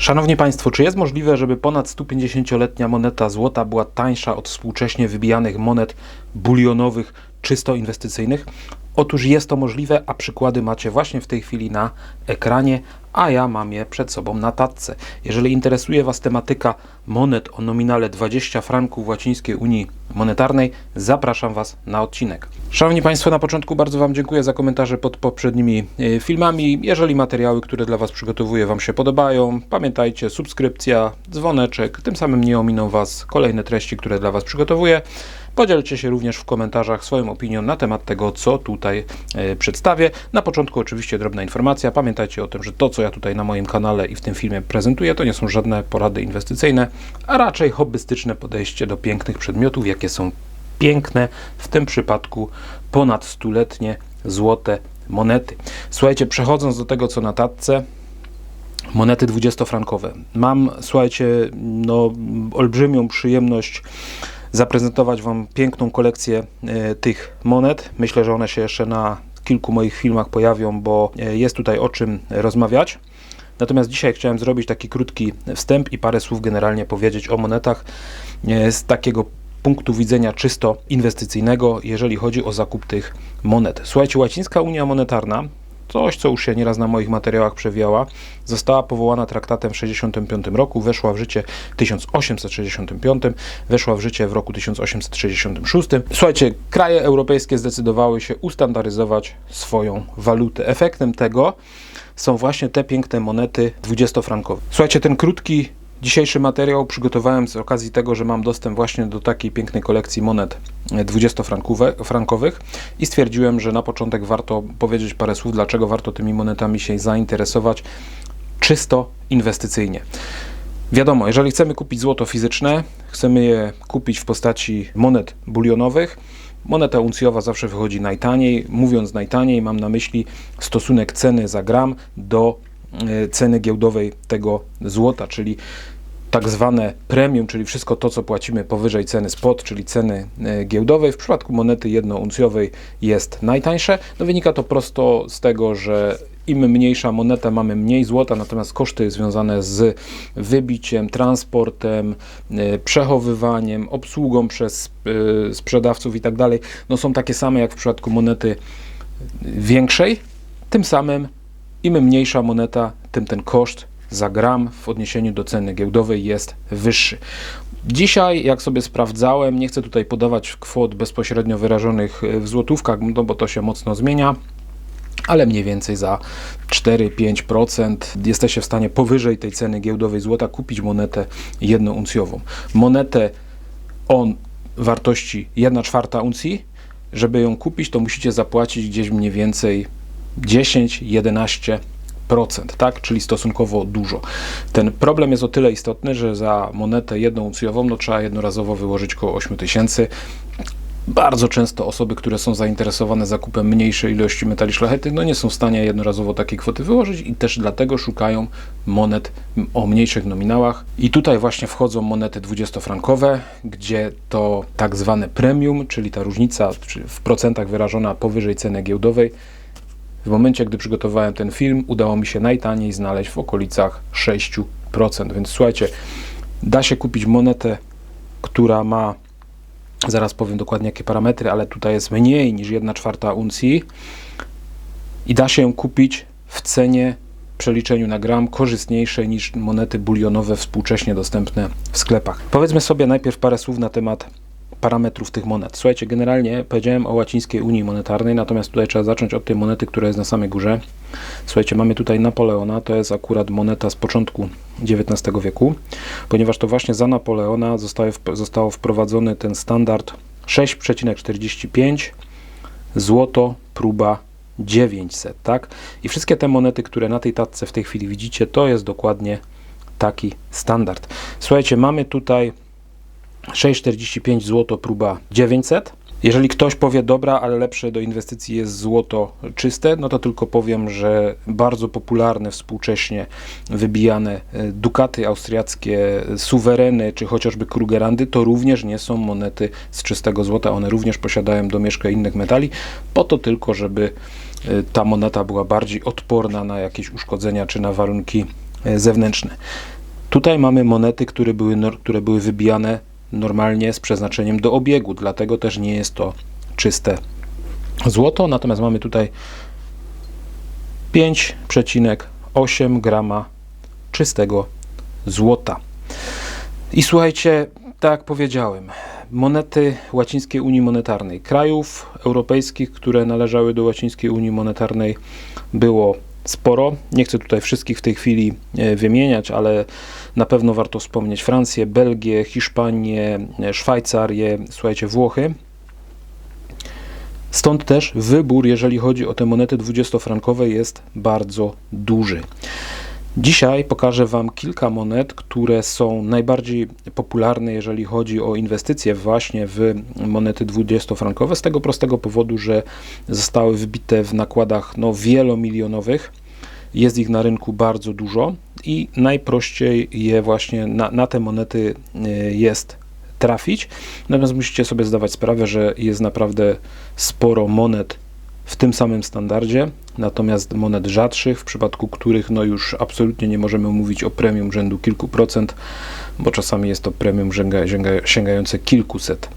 Szanowni Państwo, czy jest możliwe, żeby ponad 150-letnia moneta złota była tańsza od współcześnie wybijanych monet bulionowych, czysto inwestycyjnych? Otóż jest to możliwe, a przykłady macie właśnie w tej chwili na ekranie, a ja mam je przed sobą na tatce. Jeżeli interesuje Was tematyka monet o nominale 20 franków łacińskiej Unii Monetarnej, zapraszam Was na odcinek. Szanowni Państwo, na początku bardzo Wam dziękuję za komentarze pod poprzednimi e, filmami. Jeżeli materiały, które dla Was przygotowuję Wam się podobają, pamiętajcie, subskrypcja, dzwoneczek, tym samym nie ominą Was kolejne treści, które dla Was przygotowuję. Podzielcie się również w komentarzach swoją opinią na temat tego, co tutaj e, przedstawię. Na początku oczywiście drobna informacja. Pamiętajcie o tym, że to, co ja tutaj na moim kanale i w tym filmie prezentuję, to nie są żadne porady inwestycyjne, a raczej hobbystyczne podejście do pięknych przedmiotów, jakie są piękne, w tym przypadku ponad stuletnie złote monety. Słuchajcie, przechodząc do tego, co na tatce, monety 20-frankowe. Mam, słuchajcie, no, olbrzymią przyjemność zaprezentować Wam piękną kolekcję e, tych monet. Myślę, że one się jeszcze na kilku moich filmach pojawią, bo e, jest tutaj o czym rozmawiać. Natomiast dzisiaj chciałem zrobić taki krótki wstęp i parę słów generalnie powiedzieć o monetach e, z takiego punktu widzenia czysto inwestycyjnego, jeżeli chodzi o zakup tych monet. Słuchajcie, Łacińska Unia Monetarna coś, co już się nieraz na moich materiałach przewijała, została powołana traktatem w 1965 roku, weszła w życie w 1865, weszła w życie w roku 1866. Słuchajcie, kraje europejskie zdecydowały się ustandaryzować swoją walutę. Efektem tego są właśnie te piękne monety 20-frankowe. Słuchajcie, ten krótki Dzisiejszy materiał przygotowałem z okazji tego, że mam dostęp właśnie do takiej pięknej kolekcji monet 20-frankowych i stwierdziłem, że na początek warto powiedzieć parę słów, dlaczego warto tymi monetami się zainteresować czysto inwestycyjnie. Wiadomo, jeżeli chcemy kupić złoto fizyczne, chcemy je kupić w postaci monet bulionowych, moneta uncjowa zawsze wychodzi najtaniej. Mówiąc najtaniej, mam na myśli stosunek ceny za gram do e, ceny giełdowej tego złota, czyli tak zwane premium, czyli wszystko to, co płacimy powyżej ceny spot, czyli ceny e, giełdowej. W przypadku monety jednouncjowej jest najtańsze. No wynika to prosto z tego, że im mniejsza moneta, mamy mniej złota, natomiast koszty związane z wybiciem, transportem, e, przechowywaniem, obsługą przez e, sprzedawców i tak dalej, no są takie same jak w przypadku monety większej. Tym samym im mniejsza moneta, tym ten koszt za gram w odniesieniu do ceny giełdowej jest wyższy. Dzisiaj, jak sobie sprawdzałem, nie chcę tutaj podawać kwot bezpośrednio wyrażonych w złotówkach, no bo to się mocno zmienia, ale mniej więcej za 4-5% jesteście w stanie powyżej tej ceny giełdowej złota kupić monetę jednouncjową. Monetę o wartości 1 czwarta uncji, żeby ją kupić, to musicie zapłacić gdzieś mniej więcej 10-11% tak? czyli stosunkowo dużo. Ten problem jest o tyle istotny, że za monetę jedną uncjową no, trzeba jednorazowo wyłożyć około 8 tysięcy. Bardzo często osoby, które są zainteresowane zakupem mniejszej ilości metali szlachetnych, no nie są w stanie jednorazowo takiej kwoty wyłożyć i też dlatego szukają monet o mniejszych nominałach. I tutaj właśnie wchodzą monety 20-frankowe, gdzie to tak zwane premium, czyli ta różnica w procentach wyrażona powyżej ceny giełdowej, w momencie, gdy przygotowałem ten film, udało mi się najtaniej znaleźć w okolicach 6%. Więc słuchajcie, da się kupić monetę, która ma, zaraz powiem dokładnie jakie parametry, ale tutaj jest mniej niż 1 czwarta uncji i da się ją kupić w cenie przeliczeniu na gram korzystniejszej niż monety bulionowe współcześnie dostępne w sklepach. Powiedzmy sobie najpierw parę słów na temat parametrów tych monet. Słuchajcie, generalnie powiedziałem o łacińskiej Unii Monetarnej, natomiast tutaj trzeba zacząć od tej monety, która jest na samej górze. Słuchajcie, mamy tutaj Napoleona, to jest akurat moneta z początku XIX wieku, ponieważ to właśnie za Napoleona zostało wprowadzony ten standard 6,45 złoto próba 900, tak? I wszystkie te monety, które na tej tatce w tej chwili widzicie, to jest dokładnie taki standard. Słuchajcie, mamy tutaj 6,45 zł próba 900. Jeżeli ktoś powie, dobra, ale lepsze do inwestycji jest złoto czyste, no to tylko powiem, że bardzo popularne współcześnie wybijane e, dukaty austriackie, suwereny czy chociażby krugerandy to również nie są monety z czystego złota. One również posiadają domieszkę innych metali, po to tylko, żeby e, ta moneta była bardziej odporna na jakieś uszkodzenia czy na warunki e, zewnętrzne. Tutaj mamy monety, które były, które były wybijane normalnie z przeznaczeniem do obiegu, dlatego też nie jest to czyste złoto. Natomiast mamy tutaj 5,8 grama czystego złota. I słuchajcie, tak jak powiedziałem, monety Łacińskiej Unii Monetarnej, krajów europejskich, które należały do Łacińskiej Unii Monetarnej, było sporo. Nie chcę tutaj wszystkich w tej chwili e, wymieniać, ale na pewno warto wspomnieć Francję, Belgię, Hiszpanię, e, Szwajcarię, słuchajcie, Włochy. Stąd też wybór, jeżeli chodzi o te monety 20-frankowe, jest bardzo duży. Dzisiaj pokażę Wam kilka monet, które są najbardziej popularne, jeżeli chodzi o inwestycje właśnie w monety 20-frankowe, z tego prostego powodu, że zostały wybite w nakładach no, wielomilionowych. Jest ich na rynku bardzo dużo i najprościej je właśnie na, na te monety y, jest trafić. Natomiast musicie sobie zdawać sprawę, że jest naprawdę sporo monet w tym samym standardzie, natomiast monet rzadszych, w przypadku których no już absolutnie nie możemy mówić o premium rzędu kilku procent, bo czasami jest to premium sięga, sięga, sięgające kilkuset.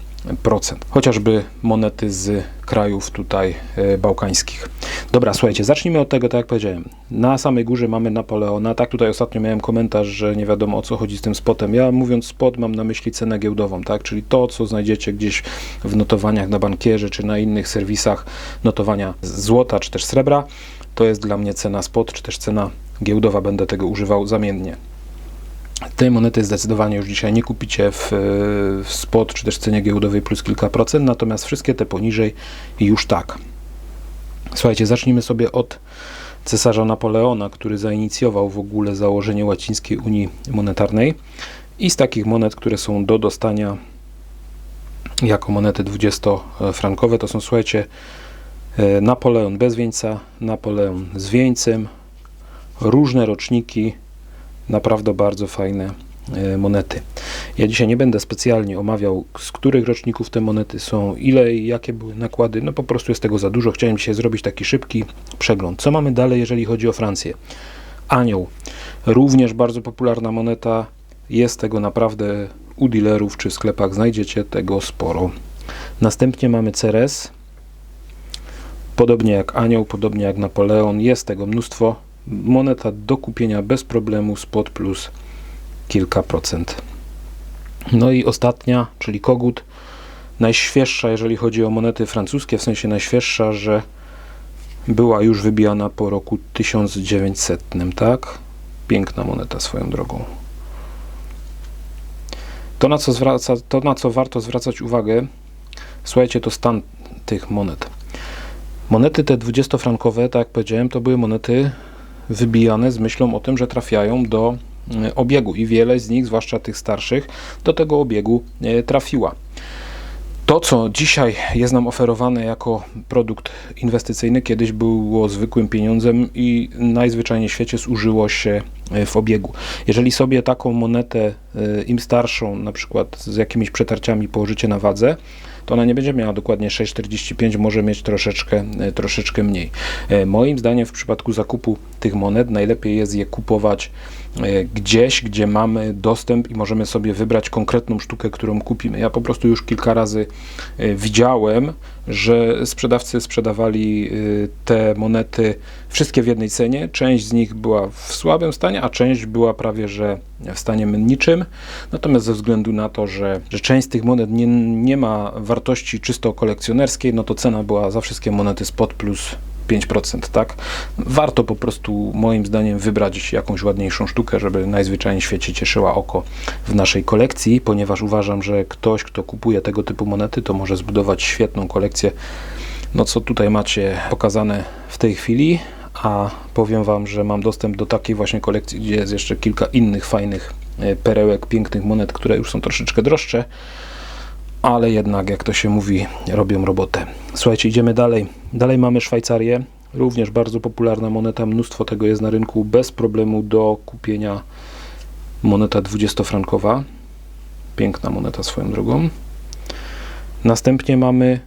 Chociażby monety z krajów tutaj e, bałkańskich. Dobra, słuchajcie, zacznijmy od tego, tak jak powiedziałem. Na samej górze mamy Napoleona. Tak, tutaj ostatnio miałem komentarz, że nie wiadomo o co chodzi z tym spotem. Ja mówiąc spot mam na myśli cenę giełdową, tak, czyli to, co znajdziecie gdzieś w notowaniach na bankierze czy na innych serwisach notowania złota czy też srebra. To jest dla mnie cena spot czy też cena giełdowa. Będę tego używał zamiennie. Tej monety zdecydowanie już dzisiaj nie kupicie w, w spot czy też cenie giełdowej plus kilka procent, natomiast wszystkie te poniżej już tak. Słuchajcie, zacznijmy sobie od cesarza Napoleona, który zainicjował w ogóle założenie Łacińskiej Unii Monetarnej i z takich monet, które są do dostania jako monety 20-frankowe, to są, słuchajcie, Napoleon bez wieńca, Napoleon z wieńcem, różne roczniki, naprawdę bardzo fajne e, monety. Ja dzisiaj nie będę specjalnie omawiał, z których roczników te monety są, ile i jakie były nakłady, no po prostu jest tego za dużo. Chciałem dzisiaj zrobić taki szybki przegląd. Co mamy dalej, jeżeli chodzi o Francję? Anioł, również bardzo popularna moneta, jest tego naprawdę u dealerów czy sklepach, znajdziecie tego sporo. Następnie mamy Ceres, podobnie jak Anioł, podobnie jak Napoleon, jest tego mnóstwo, moneta do kupienia bez problemu spot plus kilka procent. No i ostatnia, czyli kogut, najświeższa, jeżeli chodzi o monety francuskie, w sensie najświeższa, że była już wybijana po roku 1900, tak? Piękna moneta swoją drogą. To na, co zwraca, to, na co warto zwracać uwagę, słuchajcie, to stan tych monet. Monety te 20-frankowe, tak jak powiedziałem, to były monety wybijane z myślą o tym, że trafiają do e, obiegu i wiele z nich, zwłaszcza tych starszych, do tego obiegu e, trafiła. To, co dzisiaj jest nam oferowane jako produkt inwestycyjny, kiedyś było zwykłym pieniądzem i najzwyczajniej w świecie zużyło się e, w obiegu. Jeżeli sobie taką monetę im starszą, na przykład z jakimiś przetarciami położycie na wadze, to ona nie będzie miała dokładnie 6,45, może mieć troszeczkę, e, troszeczkę mniej. E, moim zdaniem w przypadku zakupu tych monet najlepiej jest je kupować gdzieś, gdzie mamy dostęp i możemy sobie wybrać konkretną sztukę, którą kupimy. Ja po prostu już kilka razy widziałem, że sprzedawcy sprzedawali te monety wszystkie w jednej cenie. Część z nich była w słabym stanie, a część była prawie że w stanie niczym. Natomiast ze względu na to, że, że część z tych monet nie, nie ma wartości czysto kolekcjonerskiej, no to cena była za wszystkie monety spot plus 5%, tak? Warto po prostu moim zdaniem wybrać jakąś ładniejszą sztukę, żeby najzwyczajniej w świecie cieszyła oko w naszej kolekcji, ponieważ uważam, że ktoś, kto kupuje tego typu monety, to może zbudować świetną kolekcję. No co tutaj macie pokazane w tej chwili, a powiem Wam, że mam dostęp do takiej właśnie kolekcji, gdzie jest jeszcze kilka innych fajnych e, perełek, pięknych monet, które już są troszeczkę droższe, ale jednak, jak to się mówi, robią robotę. Słuchajcie, idziemy dalej. Dalej mamy Szwajcarię, również bardzo popularna moneta, mnóstwo tego jest na rynku, bez problemu do kupienia moneta 20-frankowa. Piękna moneta swoją drogą. Następnie mamy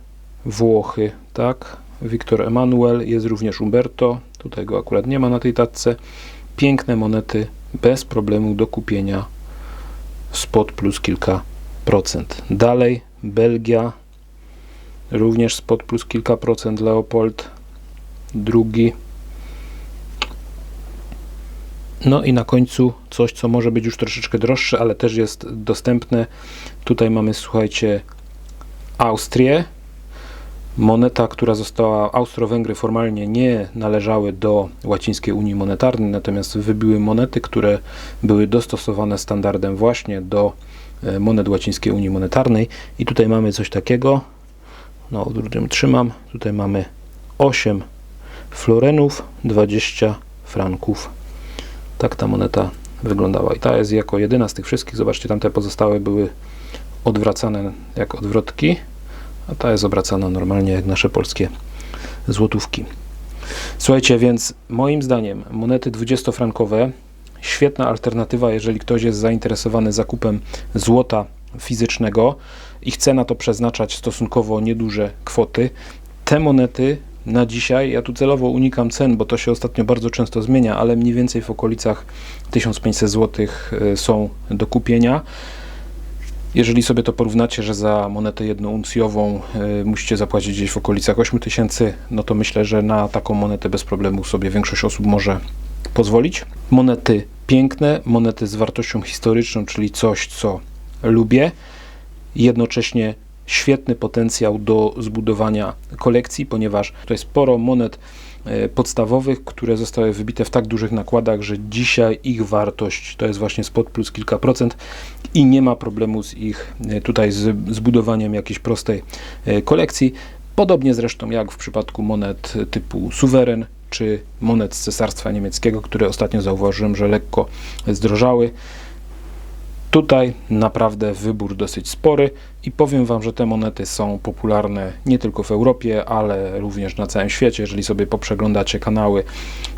Włochy, tak? Wiktor Emanuel, jest również Umberto, tutaj go akurat nie ma na tej tacce. Piękne monety bez problemu do kupienia spot plus kilka. Dalej Belgia, również spot plus kilka procent Leopold, drugi. No i na końcu coś, co może być już troszeczkę droższe, ale też jest dostępne. Tutaj mamy, słuchajcie, Austrię. Moneta, która została, Austro-Węgry formalnie nie należały do łacińskiej Unii Monetarnej, natomiast wybiły monety, które były dostosowane standardem właśnie do monet łacińskiej Unii Monetarnej. I tutaj mamy coś takiego, no odwrótem trzymam, tutaj mamy 8 florenów, 20 franków. Tak ta moneta wyglądała. I ta jest jako jedyna z tych wszystkich. Zobaczcie, tamte pozostałe były odwracane jak odwrotki, a ta jest obracana normalnie jak nasze polskie złotówki. Słuchajcie, więc moim zdaniem monety 20-frankowe świetna alternatywa, jeżeli ktoś jest zainteresowany zakupem złota fizycznego i chce na to przeznaczać stosunkowo nieduże kwoty. Te monety na dzisiaj, ja tu celowo unikam cen, bo to się ostatnio bardzo często zmienia, ale mniej więcej w okolicach 1500 zł y, są do kupienia. Jeżeli sobie to porównacie, że za monetę jednouncjową y, musicie zapłacić gdzieś w okolicach 8000, no to myślę, że na taką monetę bez problemu sobie większość osób może pozwolić. Monety piękne, monety z wartością historyczną, czyli coś, co lubię. Jednocześnie świetny potencjał do zbudowania kolekcji, ponieważ to jest sporo monet e, podstawowych, które zostały wybite w tak dużych nakładach, że dzisiaj ich wartość to jest właśnie spot plus kilka procent i nie ma problemu z ich e, tutaj z zbudowaniem jakiejś prostej e, kolekcji. Podobnie zresztą jak w przypadku monet typu suweren czy monet z Cesarstwa Niemieckiego, które ostatnio zauważyłem, że lekko zdrożały. Tutaj naprawdę wybór dosyć spory i powiem Wam, że te monety są popularne nie tylko w Europie, ale również na całym świecie. Jeżeli sobie poprzeglądacie kanały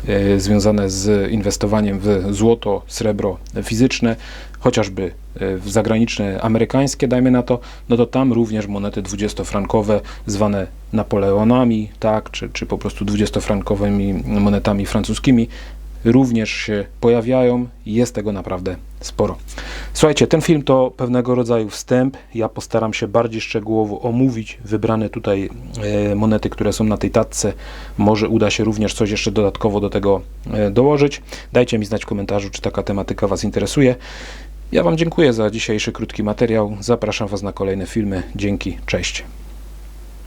e, związane z inwestowaniem w złoto, srebro fizyczne, chociażby w zagraniczne, amerykańskie, dajmy na to, no to tam również monety 20-frankowe, zwane Napoleonami, tak, czy, czy po prostu 20-frankowymi monetami francuskimi, również się pojawiają jest tego naprawdę sporo. Słuchajcie, ten film to pewnego rodzaju wstęp. Ja postaram się bardziej szczegółowo omówić wybrane tutaj e, monety, które są na tej tatce. Może uda się również coś jeszcze dodatkowo do tego e, dołożyć. Dajcie mi znać w komentarzu, czy taka tematyka Was interesuje. Ja Wam dziękuję za dzisiejszy krótki materiał. Zapraszam Was na kolejne filmy. Dzięki, cześć.